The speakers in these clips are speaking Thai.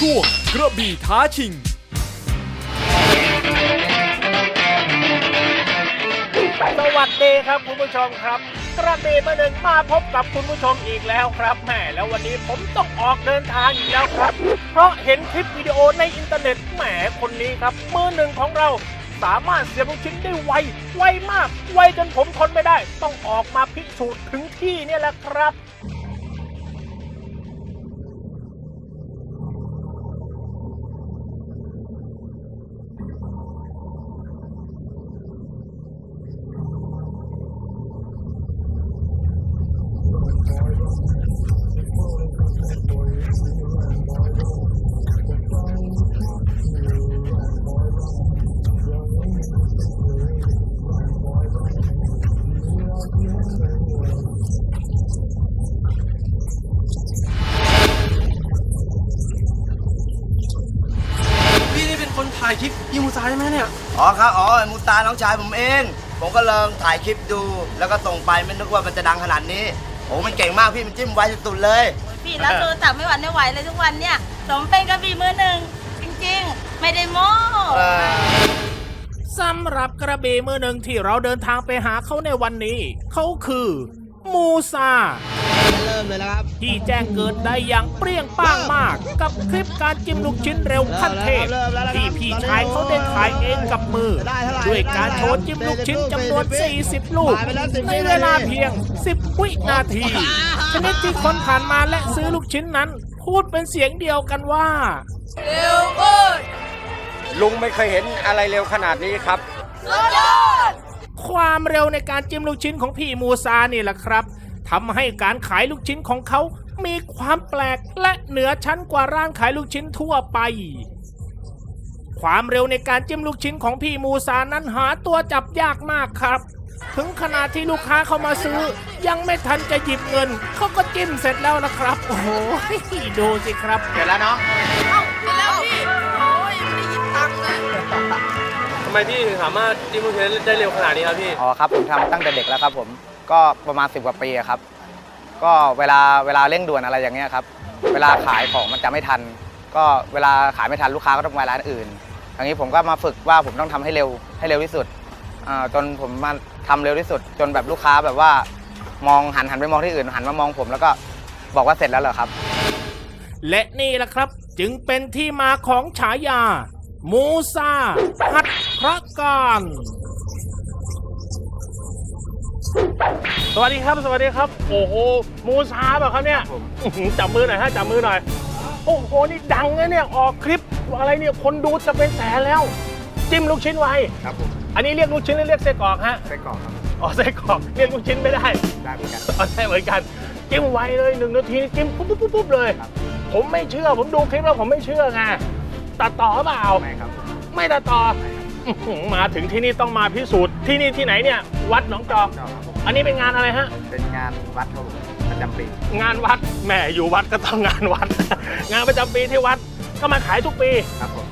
ช่วงกระบี่ท้าชิง สวัสดีครับคุณผู้ชมครับ กระบี่มาหนึ่งมาพบกับคุณผู้ชมอีกแล้วครับแหมแล้ววันนี้ผมต้องออกเดินทางอีกแล้วครับ เพราะเห็นคลิปวิดีโอในอินเทอร์เน็ตแหมคนนี้ครับมือหนึ่งของเราสามารถเสียบลูกชิ้นได้ไว ไวมาก ไวจนผมทนไม่ได้ ต้องออกมาพิสูจน์ถึงที่เนี่ยแหละครับ อ๋อครับ อ๋อมูตาน้องชายผมเอง ผมก็ลองถ่ายคลิปดู แล้วก็ส่งไปไม่นึกว่ามันจะดังขนาดนี้โอ้มันเก่งมากพี่มันจิ้มไวสุดๆเลยพี่รับโทรศัพท์ไม่หวั่นไม่ไหวเลยทุกวันเนี่ยสมเป็นกระบี่มือหนึ่งจริงๆ ไม่ได้โม้เออสำหรับกระบี่มือหนึ่งที่เราเดินทางไปหาเขาในวันนี้ เขาคือ มูซา เริ่มเลยนะครับที่แจ้งเกิดได้อย่างเปรี้ยงป้างมาก กับคลิปการจิ้มลูกชิ้นเร็วขั้นเทพเริ่มแล้วครับที่พี่ชายเขาได้ถ่ายเองกับมือได้เท่าไหร่ด้วยการโชว์จิ้มลูกชิ้นจำนวน 40 ลูกผ่านไปแล้ว10ในเวลาเพียง 10 วินาทีชนิดที่คนผ่านมาและซื้อลูกชิ้นนั้น พูดเป็นเสียงเดียวกันว่าลุงไม่เคยเห็นอะไรเร็วขนาดนี้ครับความเร็วในการจิ้มลูกชิ้นของพี่มูซานี่แหละครับ ทำให้การขายลูกชิ้นของเขา มีความแปลกและเหนือชั้นกว่าร้านขายลูกชิ้นทั่วไป ความเร็วในการจิ้มลูกชิ้นของพี่มูซานั้นหาตัวจับยากมากครับ ถึงขนาดที่ลูกค้าเข้ามาซื้อ ยังไม่ทันจะหยิบเงิน เขาก็จิ้มเสร็จแล้วนะครับ โอ้โหดูสิครับเสร็จแล้วเนาะทำไมพี่ถึงสามารถจิ้มลูกชิ้นได้เร็วขนาดนี้ครับพี่ อ๋อครับ ผมทำตั้งแต่เด็กแล้วครับผม ก็ประมาณ 10 กว่าปีครับ ก็เวลาเวลาเร่งด่วนอะไรอย่างเงี้ยครับ เวลาขายของมันจะไม่ทัน ก็เวลาขายไม่ทันลูกค้าก็ต้องไปร้านอื่นอย่างนี้ผมก็มาฝึกว่าผมต้องทำให้เร็วให้เร็วที่สุดจนผมมาทำเร็วที่สุด จนแบบลูกค้าแบบว่ามองหันหันไปมองที่อื่น หันมามองผมแล้วก็บอกว่าเสร็จแล้วเหรอครับ และนี่แหละครับจึงเป็นที่มาของฉายา มูซาหัดพระการ สวัสดีครับ สวัสดีครับ โอ้โห มูซาเปล่าครับเนี่ยอื้อหือจับมือหน่อยฮะ จับมือหน่อย โอ้โห นี่ดังนะเนี่ย ออกคลิปอะไรเนี่ย คนดูจะเป็นแสนแล้ว จิ้มลูกชิ้นไวครับผมอันนี้เรียกลูกชิ้นหรือเรียกไส้กรอกฮะ ไส้กรอกครับอ๋อ ไส้กรอก เรียกลูกชิ้นไม่ได้ ได้เหมือนกัน เอาได้เหมือนกันจิ้มไวเลยหนึ่งนาทีจิ้มปุ๊บปุ๊บปุ๊บปุ๊บเลยผมไม่เชื่อผมดูคลิปแล้วผมไม่เชื่อไงตัดต่อเปล่า ไม่ครับ ไม่ตัดต่ออื้อหือมาถึงที่นี่ต้องมาพิสูจน์ที่นี่ที่ไหนเนี่ย วัดหนองจอก อันนี้เป็นงานอะไรฮะ เป็นงานวัดครับผมประจำปี งานวัด แหมอยู่วัดก็ต้องงานวัด งานประจำปีที่วัด ก็มาขายทุกปี ครับผม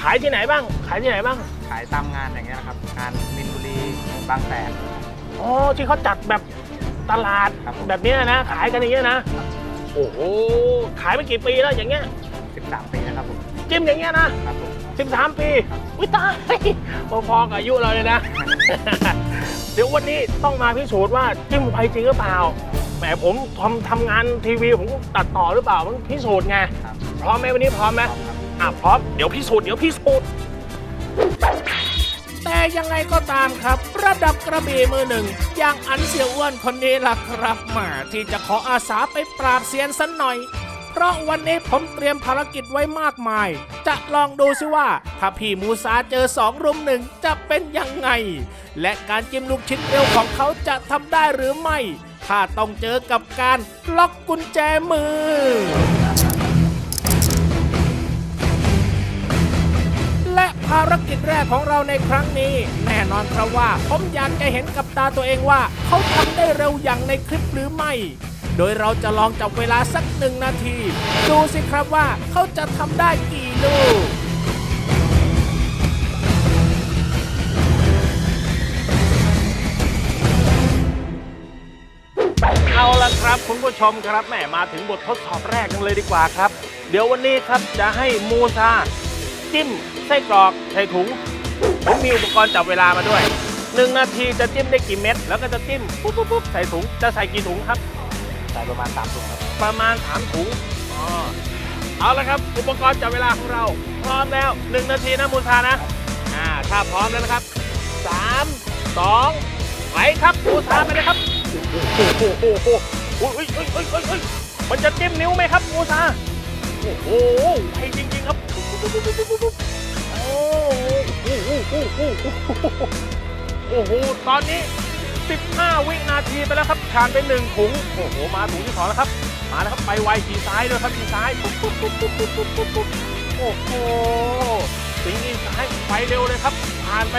ขายที่ไหนบ้าง ขายที่ไหนบ้าง ขายตามงานอย่างเงี้ยนะครับ งานมินบุรีบางแสน อ๋อ ที่เขาจัดแบบตลาดครับผม แบบเนี้ยนะ ขายกันอย่างเงี้ยนะ โอ้โห ขายไปกี่ปีแล้วอย่างเงี้ย 13 ปีนะครับผมจิ้มอย่างเงี้ยนะ ครับผม 13 ปีวิตายพอๆกับอายุเราเลยนะเดี๋ยววันนี้ต้องมาพิสูจน์ว่าจิ้มไปจริงหรือเปล่า แหมผมทำทำงานทีวีผมตัดต่อหรือเปล่ามันพิสูจน์ไง พร้อมไหมวันนี้พร้อมไหมอะพร้อม เดี๋ยวพิสูจน์เดี๋ยวพิสูจน์แต่ยังไงก็ตามครับ ระดับกระบี่มือหนึ่ง อย่างอันเสียอ้วนคนนี้ล่ะครับมาที่จะขออาสาไปปราบเซียนสันหน่อย เพราะวันนี้ผมเตรียมภารกิจไว้มากมาย จะลองดูซิว่า ถ้าพี่มูซาเจอสองรุมหนึ่งจะเป็นยังไง และการจิ้มลูกชิ้นเร็วของเขาจะทำได้หรือไม่ ถ้าต้องเจอกับการล็อกกุญแจมือและภารกิจแรกของเราในครั้งนี้ แน่นอนครับว่า ผมอยากจะเห็นกับตาตัวเองว่า เขาทำได้เร็วอย่างในคลิปหรือไม่ โดยเราจะลองจับเวลาสักหนึ่งนาที ดูสิครับว่าเขาจะทำได้กี่ลูกเอาละครับคุณผู้ชมครับแหมมาถึงบททดสอบแรกกันเลยดีกว่าครับ เดี๋ยววันนี้ครับจะให้มูซาจิ้มไส้กรอกใส่ถุงผมมีอุปกรณ์จับเวลามาด้วยหนึ่งนาทีจะจิ้มได้กี่เม็ดแล้วก็จะจิ้มปุ๊บปุ๊บปุ๊บใส่ถุงจะใส่กี่ถุงครับ ใส่ประมาณ3ถุงครับประมาณ3ถุงอ๋อเอาละครับอุปกรณ์จับเวลาของเรา พร้อมแล้ว 1 นาทีนะมูซานะอ่าถ้าพร้อมแล้วนะครับ 3 2ไปครับมูซาไปเลยครับโอ้โหโอ้โหโอ้โอ้ยอุ้ยอุ้ยอุ้ยอุ้ยมันจะจิ้มนิ้วไหมครับมูซาโอ้โหไวจริงๆครับโอ้โหโอ้โหโอ้โหโอ้โหตอนนี้ 15 วินาทีไปแล้วครับ ผ่านไปหนึ่งถุงโอ้โหมาถุงที่สองแล้วครับมาแล้วครับไปไวทีซ้ายด้วยครับทีซ้ายปุ๊บปุ๊บปุ๊บปุ๊บปุ๊บปุ๊บปุ๊บปุ๊บโอ้โหสิงทีซ้ายไปเร็วเลยครับผ่านไป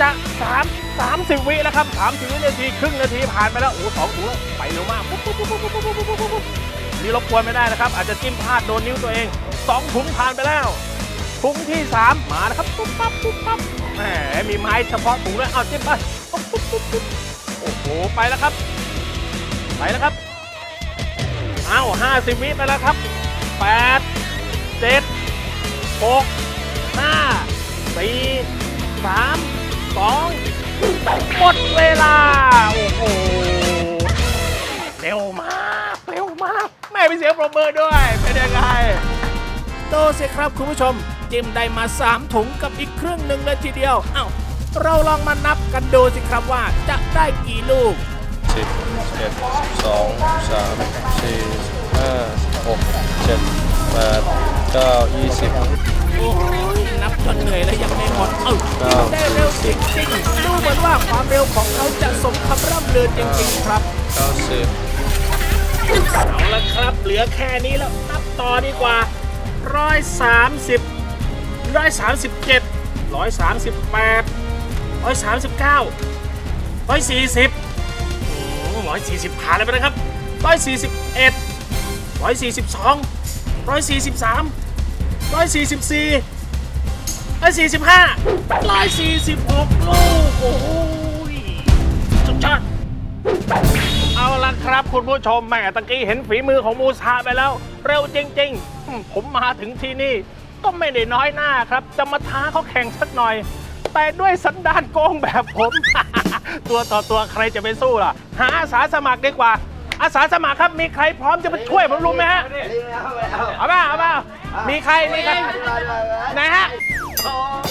จะสามสามสิบวิแล้วครับสามสิบวินาทีครึ่งนาทีผ่านไปแล้วโอ้สองถุงแล้วไปเร็วมากปุ๊บปุ๊บปุ๊บปุ๊บปุ๊บปุ๊บปุ๊บปุ๊บนี่รบกวนไม่ได้นะครับ อาจจะจิ้มพลาดโดนนิ้วตัวเองสองถุงผ่านไปแล้วถุงที่สามมาแล้วครับปุ๊บปั๊บปุ๊บปั๊บแหมมีไม้เฉพาะถุงด้วยเอาจิ้มไปปุ๊บปุ๊บปุ๊บปุ๊บ อ้ไปแล้วครับ ไปแล้วครับเอาห้าสิบวิไปแล้วครับแปดเจ็ดหกห้าสี่สามสองหมดเวลา โอ้โห เร็วมากเร็วมาก แม่เป็นเสียงปรบมือด้วย เป็นยังไงดูสิครับคุณผู้ชม จิ้มได้มา 3 ถุงกับอีกครึ่งหนึ่งเลยทีเดียว เอ้า เราลองมานับกันดูสิครับว่าจะได้กี่ลูก สิบเอ็ดสองสามสี่ห้าหกเจ็ดแปดเก้ายี่สิบ โอ้ยนับจนเหนื่อยแล้วยังไม่หมด เอ้าครับได้เร็วจริงๆ ดูเหมือนว่าความเร็วของเขาจะสมคำร่ำลือจริงๆครับ เก้าสิบเอาละครับ เหลือแค่นี้แล้ว นับต่อดีกว่าร้อยสามสิบ ร้อยสามสิบเจ็ดร้าร้อยสามสิบเก้าร้อยสี่สิบร้อยสี่สิบผ่านเลยไปนะครับร้อยสี่สิบเอ็ดร้อยสี่สิบสองร้อยสี่สิบสามร้อยสี่สิบสี่ร้อยสี่สิบห้าร้อยสี่สิบหกลูก โอ้โหสุดยอดเอาละครับคุณผู้ชมแหม่ตะกี้เห็นฝีมือของมูซาไปแล้ว เร็วจริง ๆ ผมมาถึงที่นี่ ก็ไม่ได้น้อยหน้าครับ จะมาท้าเขาแข่งสักหน่อย แต่ด้วยสันดานโกงแบบผม ตัวต่อตัวใครจะไปสู้ล่ะ หาอาสาสมัครดีกว่า อาสาสมัครครับมีใครพร้อมจะมาช่วยผมรู้ไหมฮะ เอาเปล่าเอาเปล่ามีใครมีใครไหนฮะ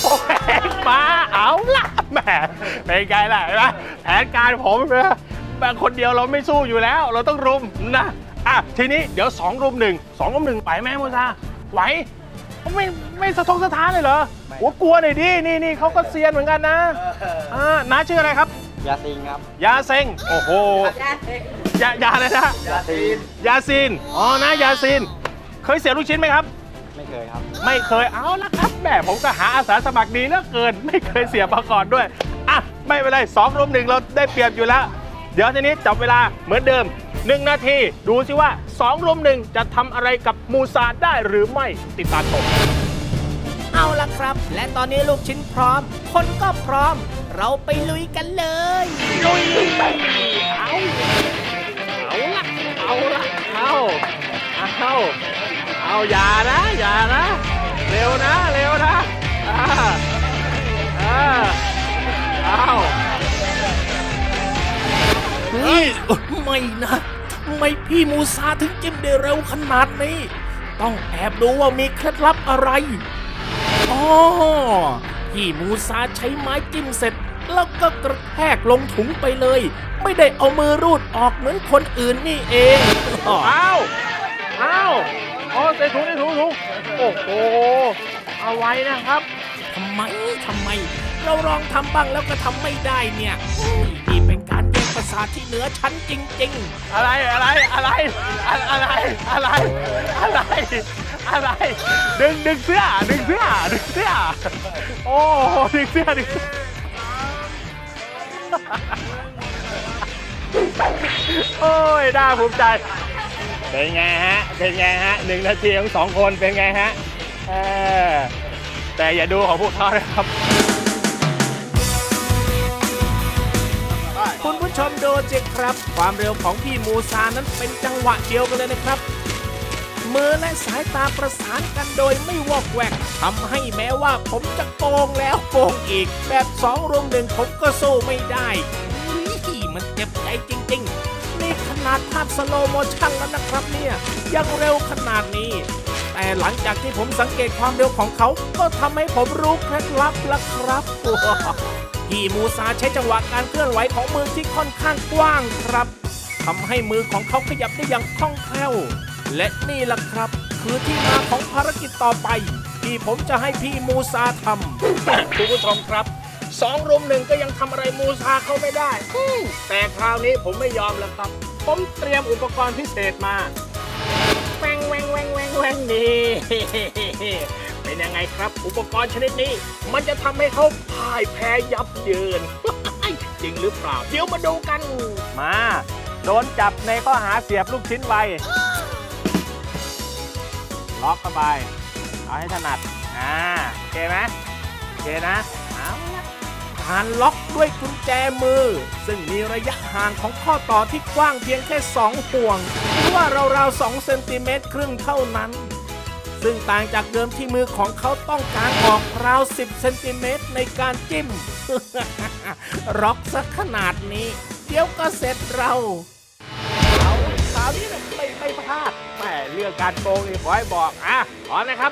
โอ้ยมาเอาล่ะแหมเป็นไงล่ะเห็นไหมแผนการผมนะบางคนเดียวเราไม่สู้อยู่แล้ว เราต้องรุมนะอะทีนี้เดี๋ยว2รุมหนึ่งสองรุมหนึ่งไปไหมโมซาไหวไม่ไม่สะทกสะท้านเลยเหรอ โอ้กลัวหน่อยดินี่นี่เขาก็เซียนเหมือนกันนะอ่าน้าชื่ออะไรครับ ยาซิงครับ ยาเซ็งโอ้โหยายาอะไรนะยาซีนยาซีนอ๋อนะยาซีน เคยเสียลูกชิ้นไหมครับ ไม่เคยครับ ไม่เคยเอาละครับแหม่ผมก็หาอาสาสมัครดีเหลือเกิน ไม่เคยเสียมาก่อนด้วยอะไม่เป็นไรสองรุมหนึ่งเราได้เปรียบอยู่แล้ว เดี๋ยวทีนี้จับเวลาเหมือนเดิม1นาทีดูสิว่า2รุมหนึ่งจะทำอะไรกับมูซาได้หรือไม่ติดตามชมเอาละ ครับ และตอนนี้ลูกชิ้นพร้อม คนก็พร้อม เราไปลุยกันเลยลุยเอาเอาละเอาละเอาเอาเอาอย่านะอย่านะ เร็วนะเร็วนะอ่าอ่าเอาเฮ้ยไม่นะทำไมพี่มูซาถึงจิ้มได้เร็วขนาดนี้ ต้องแอบดูว่ามีเคล็ดลับอะไร อ๋อพี่มูซาใช้ไม้จิ้มเสร็จ แล้วก็กระแทกลงถุงไปเลย ไม่ได้เอามือรูดออกเหมือนคนอื่นนี่เองอ้าวอ้าวอ๋อใส่ถุงใส่ถุงถุงโอ้โหเอาไว้นะครับทำไมทำไม เราลองทำบ้างแล้วก็ทำไม่ได้เนี่ยอุ้ยนี่เป็นการแยกประสาทที่เหนือชั้นจริง ๆ อะไรอะไรอะไรอะไรอะไรอะไร อะไร ดึงดึงเสื้อ ดึงเสื้อ ดึงเสื้อ โอ้โหดึงเสื้อดึงเสื้อโอ้ยน่าภูมิใจ เป็นไงฮะ เป็นไงฮะหนึ่งนาทีของสองคนเป็นไงฮะเออแต่อย่าดูของพวกเขานะครับ คุณผู้ชมดูสิครับ ความเร็วของพี่มูซานั้นเป็นจังหวะเดียวกันเลยนะครับ มือและสายตาประสานกันโดยไม่วอกแวกทำให้แม้ว่าผมจะโกงแล้วโกงอีก แบบสองรุมหนึ่งผมก็สู้ไม่ได้อี้มันเจ็บใจจริงๆ นี่ขนาดภาพสโลโมชั่นแล้วนะครับเนี่ย ยังเร็วขนาดนี้ แต่หลังจากที่ผมสังเกตความเร็วของเขา ก็ทำให้ผมรู้เคล็ดลับแล้วครับพี่มูซาใช้จังหวะการเคลื่อนไหวของมือที่ค่อนข้างกว้างครับทำให้มือของเขาขยับได้อย่างคล่องแคล่ว และนี่แหละครับ คือที่มาของภารกิจต่อไป ที่ผมจะให้พี่มูซาทำคุณผู้ชมครับสองรุมหนึ่งก็ยังทำอะไรมูซาเขาไม่ได้ แต่คราวนี้ผมไม่ยอมแล้วครับ ผมเตรียมอุปกรณ์พิเศษมาแวงแวงแวงแวงแวงนี่เป็นยังไงครับ อุปกรณ์ชนิดนี้ มันจะทำให้เขาพ่ายแพ้ยับเยิน จริงหรือเปล่า เดี๋ยวมาดูกัน มา โดนจับในข้อหาเสียบลูกชิ้นไว ล็อกเข้าไป เอาให้ถนัด อ่า โอเคไหมโอเคนะ เอาละการล็อกด้วยกุญแจมือ ซึ่งมีระยะห่างของข้อต่อที่กว้างเพียงแค่ 2 ห่วง หรือว่าราวๆ2เซนติเมตรครึ่งเท่านั้น ซึ่งต่างจากเดิมที่มือของเขาต้องการออกราว 10 เซนติเมตรในการจิ้มร็อกสักขนาดนี้ เดี๋ยวก็เสร็จเรา เอาคราวนี้เนี่ยไม่ไม่พลาด เรื่องการโกงนี่ขอให้บอกอะขอนะครับ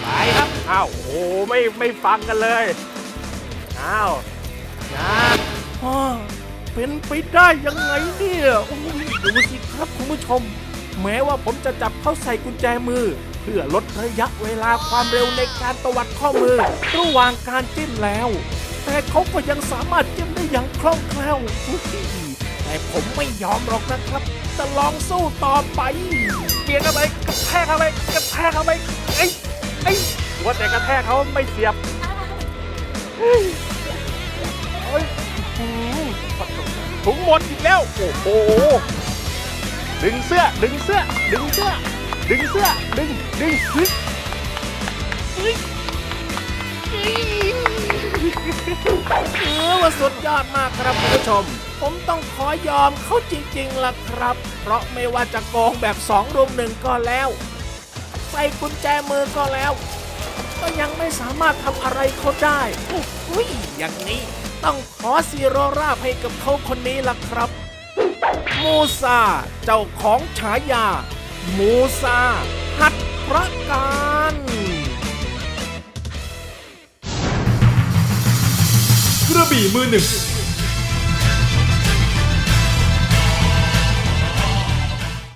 ไปครับอ้าวโอ้โหไม่ไม่ฟังกันเลยอ้าวนะอ้อเป็นไปได้ยังไงเนี่ยโอ้ยดูสิครับคุณผู้ชม แม้ว่าผมจะจับเข้าใส่กุญแจมือ เพื่อลดระยะเวลาความเร็วในการตวัดข้อมือ ระหว่างการจิ้มแล้ว แต่เขาก็ยังสามารถจิ้มได้อย่างคล่องแคล่วอุ๊ย แต่ผมไม่ยอมหรอกนะครับ จะลองสู้ต่อไปเบียงเข้าไปกระแทกเขาไปกระแทกเขาไปเอ้ยเอ้ยว่าแต่กระแทกเขาไม่เสียบเฮ้ยเฮ้ยหือถุงหมดอีกแล้ว โอ้โห ดึงเสื้อ ดึงเสื้อ ดึงเสื้อ ดึงเสื้อ ดึง ดึงเฮ้ยเฮ้ย เฮ้ยเออว่าสุดยอดมากครับคุณผู้ชม ผมต้องขอยอมเขาจริงๆล่ะครับ เพราะไม่ว่าจะโกงแบบสองรุมหนึ่งก็แล้ว ใส่กุญแจมือก็แล้ว ก็ยังไม่สามารถทำอะไรเขาได้อุ้ยอย่างนี้ต้องขอซีโรราให้กับเขาคนนี้ล่ะครับ มูซา เจ้าของฉายา มูซา หัดพระการ กระบี่มือหนึ่ง